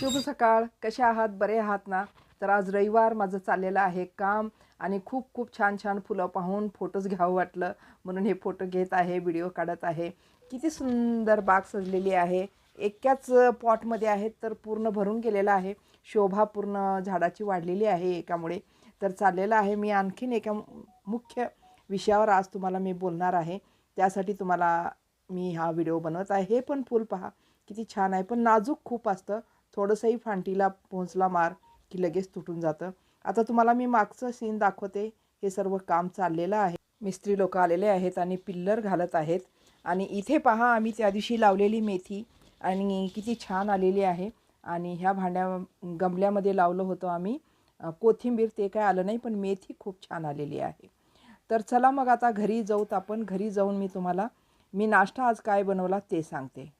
शुभ सकाळ. कसे आहात? बरे आहात ना? तर आज रविवार माझं चाललेलं आहे काम आणि खूप खूप छान छान फुलं पाहून फोटोज घ्यावं वाटलं. म्हणून हे फोटो घेत आहे व्हिडिओ काढत आहे. किती सुंदर बाग सजलेली आहे. एकाच पॉटमध्ये आहेत तर पूर्ण भरून गेलेलं आहे. शोभा पूर्ण झाडाची वाढलेली आहे एकामुळे. तर चाललेलं आहे मी आणखीन एका मुख्य विषयावर आज तुम्हाला मी बोलणार आहे. त्यासाठी तुम्हाला मी हा व्हिडिओ बनवत आहे. हे पण फूल पहा. किती छान आहे. पण नाजूक खूप असतं. थोडंसंही फांटीला पोहोचला मार की लगेच तुटून जातं. आता तुम्हाला मी मागचं सीन दाखवते. हे सर्व काम चाललेलं आहे. मिस्त्री लोक आलेले आहेत आणि पिल्लर घालत आहेत. आणि इथे पहा आम्ही त्या दिवशी लावलेली मेथी आणि किती छान आलेली आहे. आणि ह्या भांड्या गमल्यामध्ये लावलं होतं आम्ही. कोथिंबीर ते काय आलं नाही पण मेथी खूप छान आलेली आहे. तर चला मग आता घरी जाऊत आपण. घरी जाऊन मी तुम्हाला मी नाश्ता आज काय बनवला ते सांगते.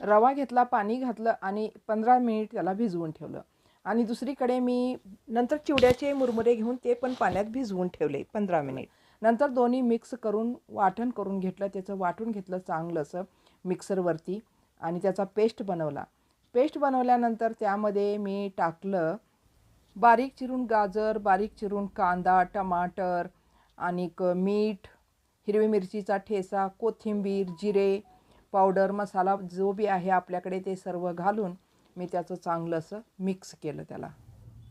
रवा घेतला पाणी घातलं आणि पंधरा मिनिट त्याला भिजवून ठेवलं. आणि दुसरीकडे मी नंतर चिवड्याचे मुरमुरे घेऊन ते पण पाण्यात भिजवून ठेवले पंधरा मिनिट. नंतर दोन्ही मिक्स करून वाटण करून घेतलं. त्याचं वाटून घेतलं चांगलं असं मिक्सरवरती आणि त्याचा पेस्ट बनवला. पेस्ट बनवल्यानंतर त्यामध्ये मी टाकलं बारीक चिरून गाजर बारीक चिरून कांदा टमाटर आणि मीठ हिरवी मिरचीचा ठेसा कोथिंबीर जिरे पावडर मसाला जो बी आहे आपल्याकडे ते सर्व घालून मी त्याचं चांगलं असं मिक्स केलं त्याला.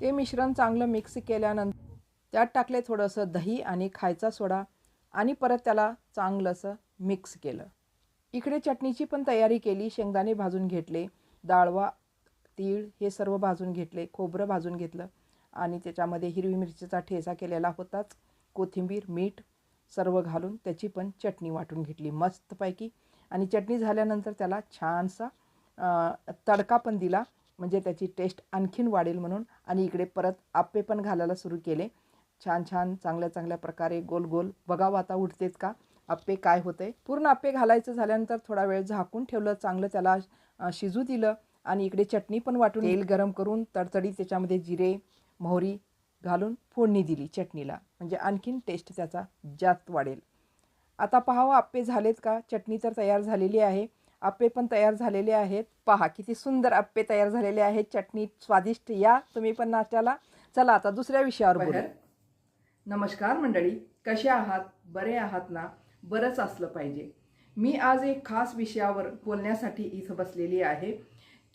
ते मिश्रण चांगलं मिक्स केल्यानंतर त्यात टाकले थोडंसं दही आणि खायचा सोडा आणि परत त्याला चांगलं असं मिक्स केलं. इकडे चटणीची पण तयारी केली शेंगदाणे भाजून घेतले डाळवा तीळ हे सर्व भाजून घेतले खोबरं भाजून घेतलं आणि त्याच्यामध्ये हिरवी मिरचीचा ठेसा केलेला होताच कोथिंबीर मीठ सर्व घालून त्याची पण चटणी वाटून घेतली मस्तपैकी. आणि चटणी झाल्यानंतर त्याला छानसा तडका पण दिला. म्हणजे त्याची टेस्ट आणखीन वाढेल म्हणून. आणि इकडे परत आप्पे पण घालायला सुरू केले. छान छान चांगल्या चांगल्या प्रकारे गोल गोल. बघावं आता उठतेत का? आप्पे काय होते पूर्ण आप्पे घालायचं झाल्यानंतर थोडा वेळ झाकून ठेवलं. चांगलं त्याला शिजू दिलं. आणि इकडे चटणी पण वाटून तेल गरम करून तडतडी त्याच्यामध्ये जिरे मोहरी घालून फोडणी दिली चटणीला. म्हणजे आणखीन टेस्ट त्याचा जास्त वाढेल. आता पाहावं आप्पे झालेत का? चटणी तर तयार झालेली आहे. आप्पे पण तयार झालेले आहेत. पहा किती सुंदर आप्पे तयार झालेले आहेत. चटणी स्वादिष्ट या. तुम्ही पण नाश्त्याला चला आता दुसऱ्या विषयावर बोलू नमस्कार मंडळी. कसे आहात? बरे आहात ना? बरंच असलं पाहिजे. मी आज एक खास विषयावर बोलण्यासाठी इथं बसलेली आहे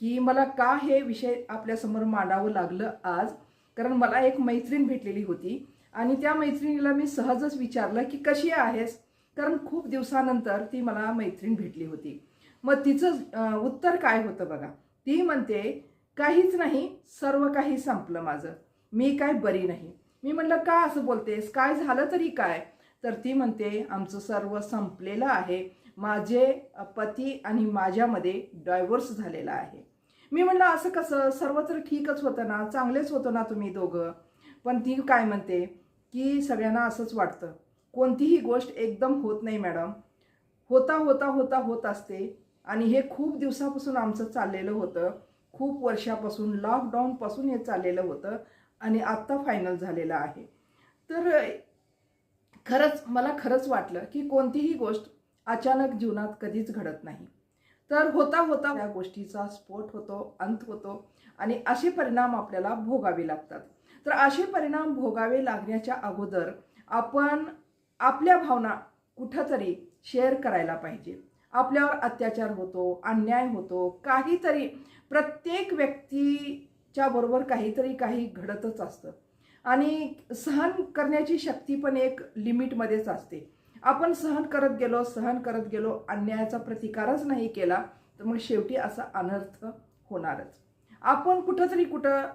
की मला का हे विषय आपल्यासमोर मांडावं लागलं आज? कारण मला एक मैत्रीण भेटलेली होती आणि त्या मैत्रिणीला मी सहजच विचारलं की कशी आहेस? कारण खूप दिवसानंतर ती मला मैत्रीण भेटली होती. मग तिचं उत्तर काय होतं बघा? ती म्हणते काहीच नाही सर्व काही संपलं माझं. मी काय बरी नाही. मी म्हणलं का असं बोलतेस? काय झालं तरी काय? तर ती म्हणते आमचं सर्व संपलेलं आहे. माझे पती आणि माझ्यामध्ये डायव्होर्स झालेला आहे. मी म्हणलं असं कसं? सर्व तर ठीकच होतं ना? चांगलेच होतं ना तुम्ही दोघं? पण ती काय म्हणते की सगळ्यांना असंच वाटतं. कोणतीही गोष्ट एकदम होत नाही मॅडम. होता होता होता होत असते. आणि हे खूप दिवसापासून आमचं चाललेलं होतं. खूप वर्षापासून लॉकडाऊनपासून हे चाललेलं होतं. आणि आत्ता फायनल झालेलं आहे. तर खरंच मला खरंच वाटलं की कोणतीही गोष्ट अचानक जीवनात कधीच घडत नाही. तर होता होता या गोष्टीचा स्फोट होतो अंत होतो. आणि असे परिणाम आपल्याला भोगावे लागतात. तर असे परिणाम भोगावे लागण्याच्या अगोदर आपण आपल्या भावना कुठंतरी शेअर करायला पाहिजे. आपल्यावर अत्याचार होतो अन्याय होतो काहीतरी प्रत्येक व्यक्तीच्या बरोबर काहीतरी काही घडतच असतं. आणि सहन करण्याची शक्ती पण एक लिमिटमध्येच असते. आपण सहन करत गेलो सहन करत गेलो अन्यायाचा प्रतिकारच नाही केला तर मग शेवटी असा अनर्थ होणारच. आपण कुठंतरी कुठं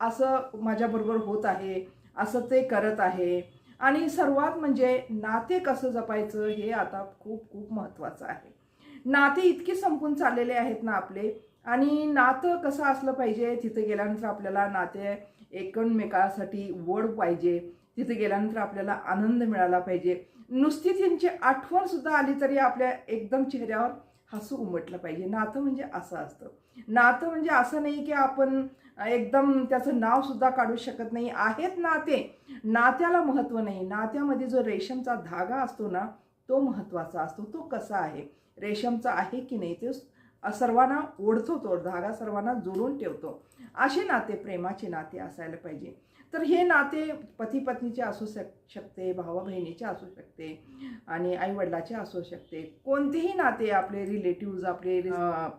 असं माझ्याबरोबर होत आहे असं ते करत आहे आणि सर्वात म्हणजे नाते कसं जपायचं हे आता खूप खूप महत्त्वाचं आहे. नाते इतके संपून चाललेले आहेत ना आपले. आणि नातं कसं असलं पाहिजे तिथे गेल्यानंतर आपल्याला नाते एकमेकासाठी वड पाहिजे. तिथे गेल्यानंतर आपल्याला आनंद मिळाला पाहिजे. नुसती त्यांची आठवण सुद्धा आली तरी आपल्या एकदम चेहऱ्यावर हसू उमटलं पाहिजे. नातं म्हणजे असं असतं. नातं म्हणजे असं नाही की आपण एकदम त्याचं नाव सुद्धा काढू शकत नाही. आहेत नाते. नात्याला महत्त्व नाही. नात्यामध्ये जो रेशमचा धागा असतो ना तो महत्त्वाचा असतो. तो कसा आहे? रेशमचा आहे की नाही ते सर्वांना ओढतो. तो धागा सर्वांना जोडून ठेवतो. असे नाते प्रेमाचे नाते असायला पाहिजे. तर हे नाते पती पत्नीचे असू शक शकते भावा बहिणीचे असू शकते आणि आईवडिलाचे असू शकते. कोणतेही नाते आपले रिलेटिव्ज आपले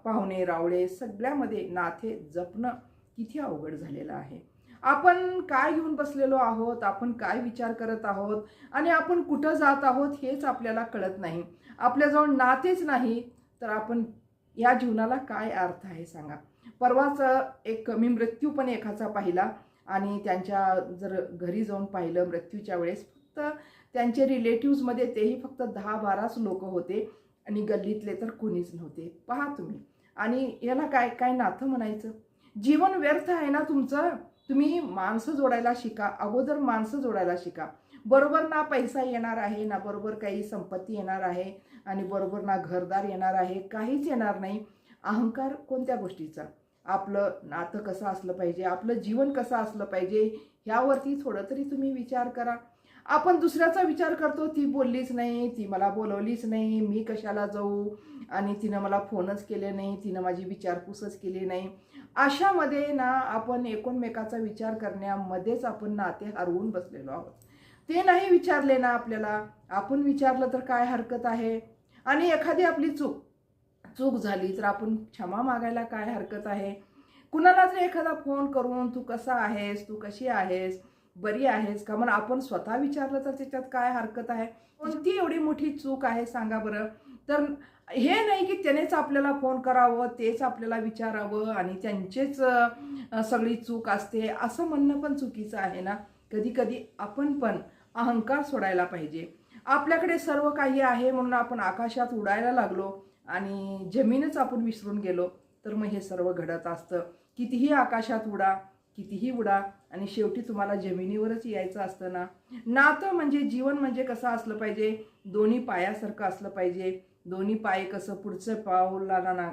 पाहुणे रावळे सगळ्यामध्ये नाते जपणं किती अवघड झालेलं आहे. आपण काय घेऊन बसलेलो आहोत? आपण काय विचार करत आहोत? आणि आपण कुठं जात आहोत हेच आपल्याला कळत नाही. आपल्याजवळ नातेच नाही. तर आपण या जीवनाला काय अर्थ आहे सांगा. परवाच एक मी मृत्यू पण एकाचा पाहिला आणि त्यांच्या जर घरी जाऊन पाहिलं मृत्यूच्या वेळेस फक्त त्यांचे रिलेटिव्समध्ये तेही फक्त दहा बाराच लोक होते आणि गल्लीतले तर कोणीच नव्हते. पहा तुम्ही. आणि याला काय काय नातं म्हणायचं? जीवन व्यर्थ आहे ना तुमचं तुम्ही माणसं जोडायला शिका अगोदर माणसं जोडायला शिका. बरोबर ना पैसा येणार आहे ना बरोबर काही संपत्ती येणार आहे आणि बरोबर ना घरदार येणार आहे काहीच येणार नाही. अहंकार कोणत्या गोष्टीचा? आपलं नातं कसं असलं पाहिजे आपलं जीवन कसं असलं पाहिजे ह्यावरती थोडं तरी तुम्ही विचार करा. आपण दुसऱ्याचा विचार करतो ती बोललीच नाही ती मला बोलवलीच नाही मी कशाला जाऊ? आणि तिनं मला फोनच केले नाही तिनं माझी विचारपूसच केली नाही. अशामध्ये ना आपण एकोणमेकाचा विचार करण्यामध्येच आपण नाते हरवून बसलेलो आहोत. ते नाही विचारले ना आपल्याला आपण विचारलं तर काय हरकत आहे? आणि एखादी आपली चूक चूक झाली तर आपण क्षमा मागायला काय हरकत आहे? कुणाला जर एखादा फोन करून तू कसा आहेस? तू कशी आहेस? बरी आहेस का? म्हणून आपण स्वतः विचारलं तर त्याच्यात काय हरकत आहे? कोणती एवढी मोठी चूक आहे सांगा बरं. तर हे नाही की त्यानेच आपल्याला फोन करावं तेच आपल्याला विचारावं आणि त्यांचेच सगळी चूक असते असं म्हणणं पण चुकीचं आहे ना. कधी कधी आपण पण अहंकार सोडायला पाहिजे. आपल्याकडे सर्व काही आहे म्हणून आपण आकाशात उडायला लागलो आणि जमीनच आपण विसरून गेलो तर मग हे सर्व घडत असतं. कितीही आकाशात उडा कितीही उडा आणि शेवटी तुम्हाला जमिनीवरच यायचं असतं ना. नातं म्हणजे जीवन म्हणजे कसं असलं पाहिजे? दोन्ही पायासारखं असलं पाहिजे. दोन्ही पाय कसं पुढचं पावलांना ना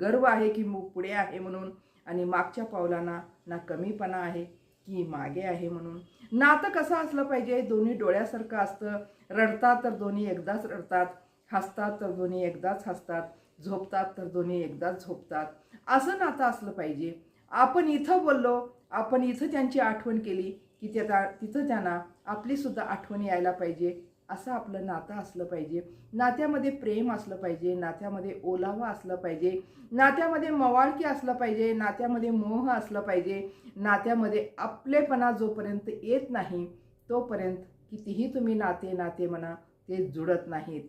गर्व आहे की मग पुढे आहे म्हणून आणि मागच्या पावलांना ना कमीपणा आहे की मागे आहे म्हणून. नातं कसं असलं पाहिजे? दोन्ही डोळ्यासारखं असतं. रडतात तर दोन्ही एकदाच रडतात. हसतात तर दोन्ही एकदाच हसतात. झोपतात तर दोन्ही एकदाच झोपतात. असं नातं असलं पाहिजे. आपण इथं बोललो आपण इथं त्यांची आठवण केली की त्या तिथं त्यांना आपलीसुद्धा आठवण यायला पाहिजे. असं आपलं नातं असलं पाहिजे. नात्यामध्ये प्रेम असलं पाहिजे नात्यामध्ये ओलावा असलं पाहिजे नात्यामध्ये मवाळकी असलं पाहिजे नात्यामध्ये मोह असलं पाहिजे नात्यामध्ये आपलेपणा जोपर्यंत येत नाही तोपर्यंत कितीही तुम्ही नाते नाते म्हणा ते जुडत नाहीत.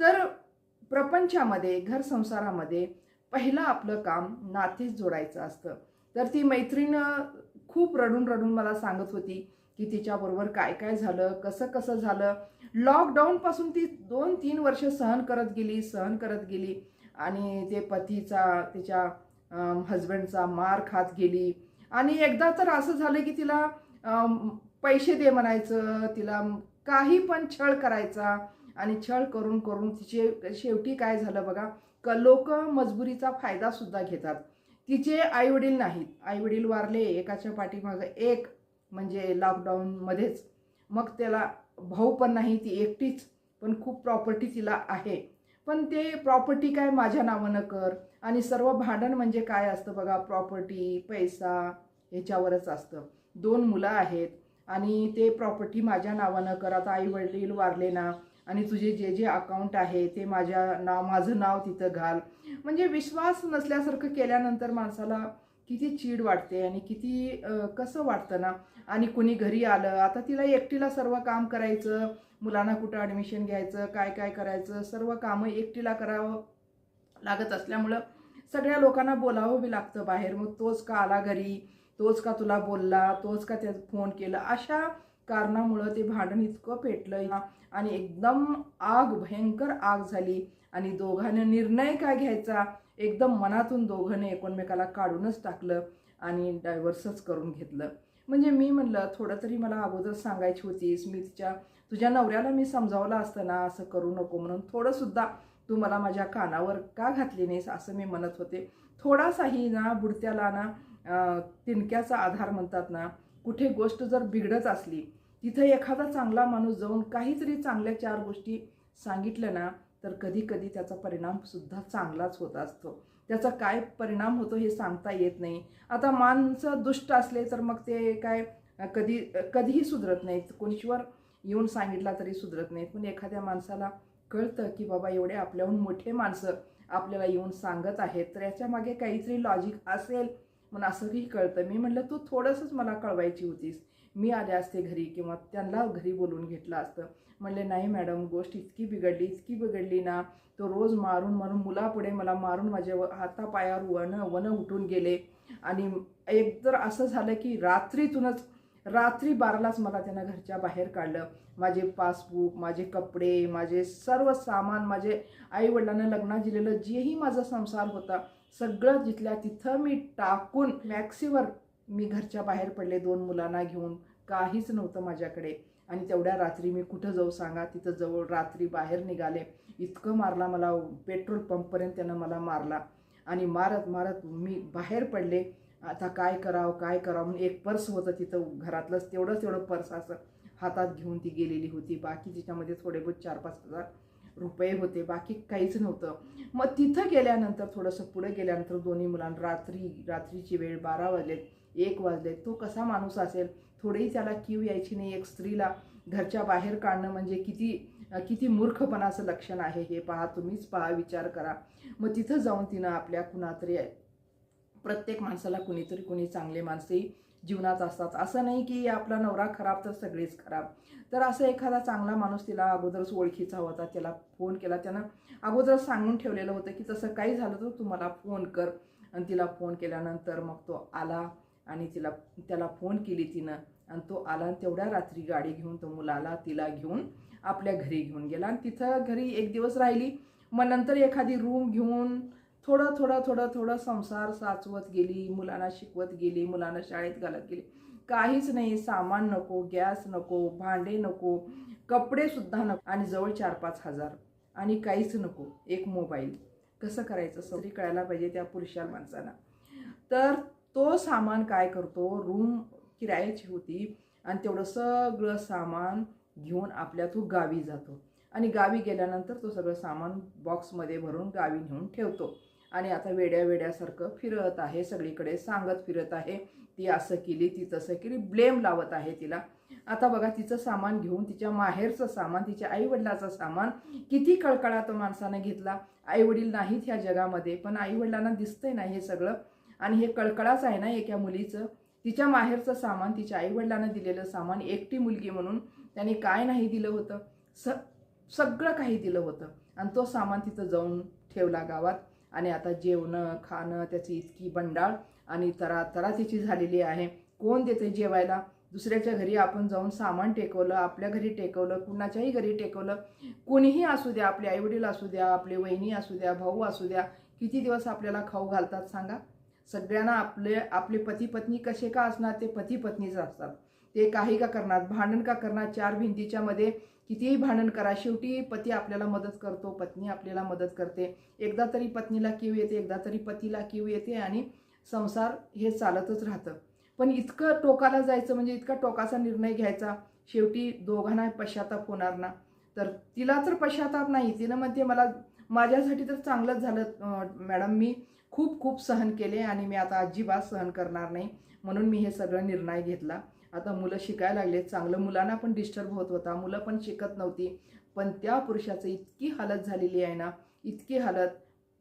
तर प्रपंचामध्ये घर संसारामध्ये पहिलं आपलं काम नातेच जोडायचं असतं. तर ती मैत्रीण खूप रडून रडून मला सांगत होती की तिच्याबरोबर काय काय झालं कसं कसं झालं लॉकडाऊनपासून ती दोन तीन वर्ष सहन करत गेली सहन करत गेली. आणि ते पतीचा तिच्या हजबंडचा मार खात गेली. आणि एकदा तर असं झालं की तिला पैसे दे म्हणायचं तिला काही पण छळ करायचा. आणि छळ करून करून तिचे शेवटी काय झालं बघा क लोक मजबुरीचा फायदासुद्धा घेतात. तिचे आईवडील नाहीत. आईवडील वारले एकाच्या पाठीमागं एक म्हणजे लॉकडाऊनमध्येच मग त्याला भाऊ पण नाही ती एकटीच पण खूप प्रॉपर्टी तिला आहे. पण ते प्रॉपर्टी काय माझ्या नावानं कर? आणि सर्व भांडण म्हणजे काय असतं बघा? प्रॉपर्टी पैसा ह्याच्यावरच असतं. दोन मुलं आहेत आणि ते प्रॉपर्टी माझ्या नावानं कर. आता आई वडील वारले ना आणि तुझे जे जे अकाउंट आहे ते माझ्या नाव माझं नाव तिथं घाल. म्हणजे विश्वास नसल्यासारखं केल्यानंतर माणसाला किती चीड वाटते आणि किती कसं वाटतं ना? आणि कुणी घरी आलं आता तिला एकटीला सर्व काम करायचं मुलांना कुठं ॲडमिशन घ्यायचं काय काय करायचं सर्व कामं एकटीला करावं लागत असल्यामुळं सगळ्या लोकांना बोलावं बी लागतं बाहेर. मग तोच का आला घरी? तोच का तुला बोलला? तोच का त्या फोन केला? अशा कारणामुळं ते भांडण इतकं पेटलं आणि एकदम आग भयंकर आग झाली. आणि दोघांना निर्णय काय घ्यायचा? एकदम मनातून दोघांनी एकमेकाला काढूनच टाकलं आणि डायव्हर्सच करून घेतलं. म्हणजे मी म्हणलं थोडं तरी मला अगोदर सांगायची होतीस मी तिच्या तुझ्या नवऱ्याला मी समजावलं असतं ना असं करू नको म्हणून थोडंसुद्धा तू मला माझ्या कानावर का घातली नाहीस असं मी म्हणत होते. थोडासाही ना बुडत्याला ना तिणक्याचा आधार म्हणतात ना कुठे गोष्ट जर बिघडत असली तिथं एखादा चांगला माणूस जाऊन काहीतरी चांगल्या चार गोष्टी सांगितलं ना तर कधी कधी त्याचा परिणामसुद्धा चांगलाच होत असतो. त्याचा काय परिणाम होतो हे सांगता येत नाही. आता माणसं दुष्ट असले तर मग ते काय कधी कधीही सुधरत नाहीत. कोणीश्वर येऊन सांगितला तरी सुधरत नाहीत. पण एखाद्या माणसाला कळतं की बाबा एवढे आपल्याहून मोठे माणसं आपल्याला येऊन सांगत आहेत. तर याच्या मागे काहीतरी लॉजिक असेल. पण असंही कळतं. मी म्हटलं तू थोडंसंच मला कळवायची होतीस. मी आले असते घरी किंवा त्यांना घरी बोलवून घेतलं असतं. म्हणले नाही मॅडम गोष्ट इतकी बिघडली इतकी बिघडली ना तो रोज मारून मारून मुलापुढे मला मारून माझ्या व- हातापायावर वन वन उठून गेले. आणि एक तर असं झालं की रात्रीतूनच रात्री बारालाच मला त्यानं घरच्या बाहेर काढलं. माझे पासबुक माझे कपडे माझे सर्व सामान माझे आईवडिलांना लग्नात दिलेलं जेही माझा संसार होता सगळं जिथल्या तिथं मी टाकून मॅक्सीवर मी घरच्या बाहेर पडले दोन मुलांना घेऊन. काहीच नव्हतं माझ्याकडे. आणि तेवढ्या रात्री मी कुठं जाऊ सांगा? तिथं जवळ रात्री बाहेर निघाले. इतकं मारला मला पेट्रोल पंपपर्यंत त्यानं मला मारला. आणि मारत मारत मी बाहेर पडले. आता काय करावं काय करावं? म्हणून एक पर्स होतं तिथं घरातलंच. तेवढंच तेवढं पर्स असं हातात घेऊन ती गेलेली होती. बाकी तिच्यामध्ये थोडे बहुत चार पाच हजार रुपये होते. बाकी काहीच नव्हतं. मग तिथं गेल्यानंतर थोडंसं पुढे गेल्यानंतर दोन्ही मुलांना रात्री रात्रीची वेळ बारा वाजलेत. एक वाजले. तो कसा माणूस असेल? थोडीही त्याला कीव यायची नाही. एक स्त्रीला घरच्या बाहेर काढणं म्हणजे किती किती मूर्खपणाचं लक्षण आहे हे पहा. तुम्हीच पहा विचार करा. मग तिथं जाऊन तिनं आपल्या कुणातरी प्रत्येक माणसाला कुणीतरी कुणी चांगले माणसंही जीवनात असतात. असं नाही की आपला नवरा खराब तर सगळेच खराब. तर असं एखादा चांगला माणूस तिला अगोदरच ओळखीचा होता. त्याला फोन केला. त्यानं अगोदर सांगून ठेवलेलं होतं की तसं काही झालं तर तुम्हाला फोन कर. आणि तिला फोन केल्यानंतर मग तो आला. आणि तिला त्याला फोन केली तिनं. आणि तो आला आणि तेवढ्या रात्री गाडी घेऊन तो मुलाला तिला घेऊन आपल्या घरी घेऊन गेला. आणि तिथं घरी एक दिवस राहिली. मग नंतर एखादी रूम घेऊन थोडं थोडं थोडं थोडं संसार साचवत गेली मुलांना शिकवत गेली मुलांना शाळेत घालत गेली. काहीच नाही सामान नको गॅस नको भांडे नको कपडेसुद्धा नको आणि जवळ चार पाच हजार. आणि काहीच नको एक मोबाईल. कसं करायचं? सगळी कळायला पाहिजे त्या पुरुषा माणसाला तर तो सामान काय करतो? रूम किरायाची होती आणि तेवढं सगळं सामान घेऊन आपल्या तो गावी जातो. आणि गावी गेल्यानंतर तो सगळं सामान बॉक्समध्ये भरून गावी नेऊन ठेवतो. आणि आता वेड्या वेड्यासारखं फिरत आहे सगळीकडे सांगत फिरत आहे. ती असं केली ती तसं केली ब्लेम लावत आहे तिला. आता बघा तिचं सामान घेऊन तिच्या माहेरचं सामान तिच्या आईवडिलाचं सामान किती कळकळा तो माणसानं घेतला. आईवडील नाहीत ह्या जगामध्ये पण आईवडिलांना दिसतंय ना हे सगळं? आणि हे कळकळाच आहे ना एका मुलीचं. तिच्या माहेरचं सामान तिच्या आईवडिलांना दिलेलं सामान एकटी मुलगी म्हणून त्यांनी काय नाही दिलं होतं. स सगळं काही दिलं होतं. आणि तो सामान तिथं जाऊन ठेवला गावात. आणि आता जेवणं खाणं त्याची इतकी बंडाळ आणि तरा तरा तिची झालेली आहे. कोण देते जेवायला? दुसऱ्याच्या घरी आपण जाऊन सामान टेकवलं आपल्या घरी टेकवलं कुणाच्याही घरी टेकवलं. कोणीही असू द्या आपले आईवडील असू द्या आपले वहिनी असू द्या भाऊ असू द्या किती दिवस आपल्याला खाऊ घालतात सांगा? सगळ्यांना आपले आपले पती पत्नी कसे का असणार? ते पती पत्नीच असतात. ते काही का करणार? भांडण का करणार? चार भिंतीच्या मध्ये कितीही भांडण करा. शेवटी पती आपल्याला मदत करतो. पत्नी आपल्याला मदत करते. एकदा तरी पत्नीला कीव येते एकदा तरी पतीला कीव येते आणि संसार हे चालतच राहतं. पण इतकं टोकाला जायचं म्हणजे इतका टोकाचा निर्णय घ्यायचा. शेवटी दोघांना पश्चाताप होणार ना? तर तिला तर पश्चाताप नाही. तिनं म्हणते मला माझ्यासाठी तर चांगलंच झालं मॅडम. मी खूप खूप सहन केले आणि मी आता अजिबात सहन करणार नाही. म्हणून मी हे सगळं निर्णय घेतला. आता मुलं शिकायला लागले. चांगलं मुलांना पण डिस्टर्ब होत होता. मुलं पण शिकत नव्हती. पण त्या पुरुषाचं इतकी हालत झालेली आहे ना इतकी हालत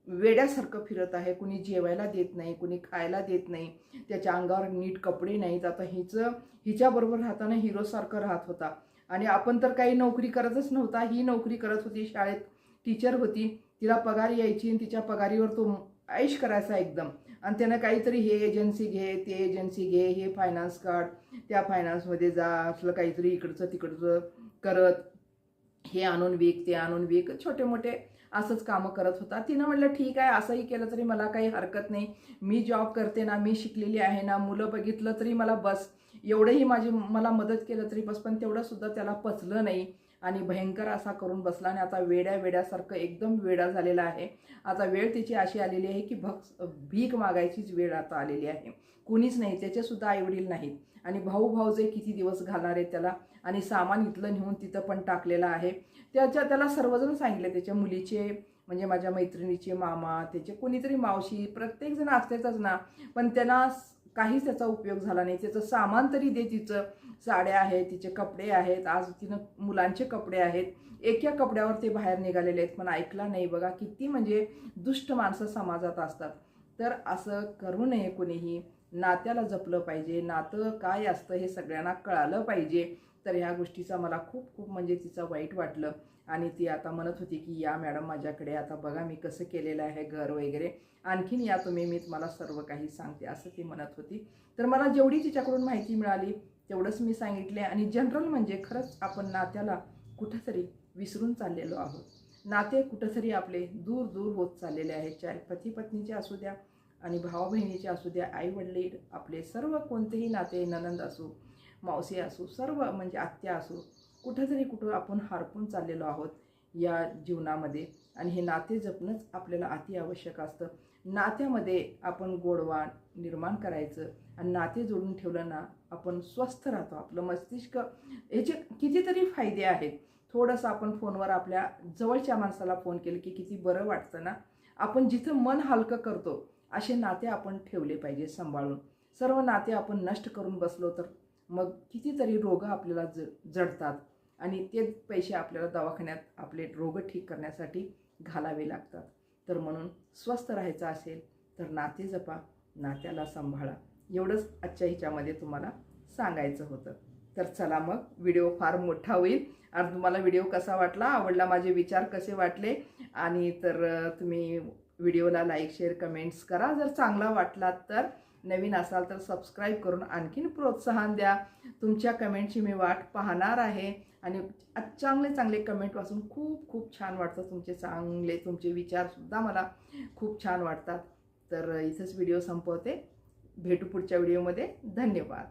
वेड्यासारखं फिरत आहे. कुणी जेवायला देत नाही कुणी खायला देत नाही. त्याच्या अंगावर नीट कपडे नाहीत. आता हिचं हिच्याबरोबर राहताना हिरोसारखं राहत होता. आणि आपण तर काही नोकरी करतच नव्हता. ही नोकरी करत होती शाळेत. टीचर होती. तिला पगार यायची आणि तिच्या पगारीवर तो ऐश करायचा एकदम. आणि त्यानं काहीतरी हे एजन्सी घे ते एजन्सी घे हे फायनान्स काढ. त्या फायनान्समध्ये जा असलं काहीतरी इकडचं तिकडचं करत. हे आणून विक ते आणून विक. छोटे मोठे असंच कामं करत होता. तिनं म्हटलं ठीक आहे असंही केलं तरी मला काही हरकत नाही. मी जॉब करते ना मी शिकलेली आहे ना मुलं बघितलं तरी मला बस. एवढंही माझी मला मदत केलं तरी बस पण तेवढंसुद्धा त्याला पचलं नाही. आणि भयंकर असा करून बसला आणि आता वेड्या वेड्यासारखं एकदम वेडा झालेला आहे. आता वेळ तिची अशी आलेली आहे की भक्स भीक मागायचीच वेळ आता आलेली आहे. कुणीच नाही त्याचेसुद्धा आईवडील नाहीत. आणि भाऊ जे किती दिवस घालणार आहे त्याला? आणि सामान इथलं नेऊन तिथं पण टाकलेलं आहे. त्याच्या त्याला सर्वजण सांगितले त्याच्या मुलीचे म्हणजे माझ्या मैत्रिणीचे मामा त्याचे कोणीतरी मावशी प्रत्येकजण असतेच ना. पण त्यांना काहीच त्याचा उपयोग झाला नाही. त्याचं सामान तरी दे तिचं. साड्या आहेत तिचे कपडे आहेत आज तिनं मुलांचे कपडे आहेत. एका कपड्यावर ते बाहेर निघालेले आहेत. पण ऐकला नाही बघा किती म्हणजे दुष्ट माणसं समाजात असतात. तर असं करू नये कोणीही. नात्याला जपलं पाहिजे. नातं काय असतं हे सगळ्यांना कळालं पाहिजे. तर ह्या गोष्टीचा मला खूप खूप म्हणजे तिचं वाईट वाटलं. आणि ती आता म्हणत होती की या मॅडम माझ्याकडे आता बघा मी कसं केलेलं आहे घर वगैरे. आणखीन या तुम्ही मी तुम्हाला सर्व काही सांगते असं ती म्हणत होती. तर मला जेवढी तिच्याकडून माहिती मिळाली तेवढंच मी सांगितले आणि जनरल म्हणजे खरंच आपण नात्याला कुठंतरी विसरून चाललेलो आहोत. नाते कुठंतरी आपले दूर दूर होत चाललेले आहेत. चाहे पती पत्नीचे असू द्या आणि भावा बहिणीचे असू द्या आई वडील आपले सर्व कोणतेही नाते ननंद असू मावसी असू सर्व म्हणजे आत्या असू कुठंतरी कुठं आपण हारपून चाललेलो आहोत या जीवनामध्ये. आणि हे नाते जपणंच आपल्याला अति आवश्यक असतं. नात्यामध्ये आपण गोडवा निर्माण करायचं आणि नाते जोडून ठेवलं ना आपण स्वस्थ राहतो. आपलं मस्तिष्क ह्याचे कितीतरी फायदे आहेत. थोडंसं आपण फोनवर आपल्या जवळच्या माणसाला फोन केलं की किती बरं वाटतं ना? आपण जिथं मन हलकं करतो असे नाते आपण ठेवले पाहिजे सांभाळून. सर्व नाते आपण नष्ट करून बसलो तर मग कितीतरी रोग आपल्याला ज जडतात. आणि ते पैसे आपल्याला दवाखान्यात आपले रोग ठीक करण्यासाठी घालावे लागतात. तर म्हणून स्वस्थ राहायचं असेल तर नाते जपा नात्याला सांभाळा. एवढंच आजच्या हिच्यामध्ये तुम्हाला सांगायचं होतं. तर चला मग व्हिडिओ फार मोठा होईल. आणि तुम्हाला व्हिडिओ कसा वाटला आवडला माझे विचार कसे वाटले आणि तर तुम्ही व्हिडिओला लाईक शेअर कमेंट्स करा. जर चांगला वाटला तर नवीन असाल तर सबस्क्राईब करून आणखीन प्रोत्साहन द्या. तुमच्या कमेंटची मी वाट पाहणार आहे. आणि चांगले चांगले कमेंट वाचून खूप खूप छान वाटतं तुमचे चांगले तुमचे विचारसुद्धा मला खूप छान वाटतात. तर इथंच व्हिडिओ संपवते. भेटू पुढच्या व्हिडिओमध्ये धन्यवाद.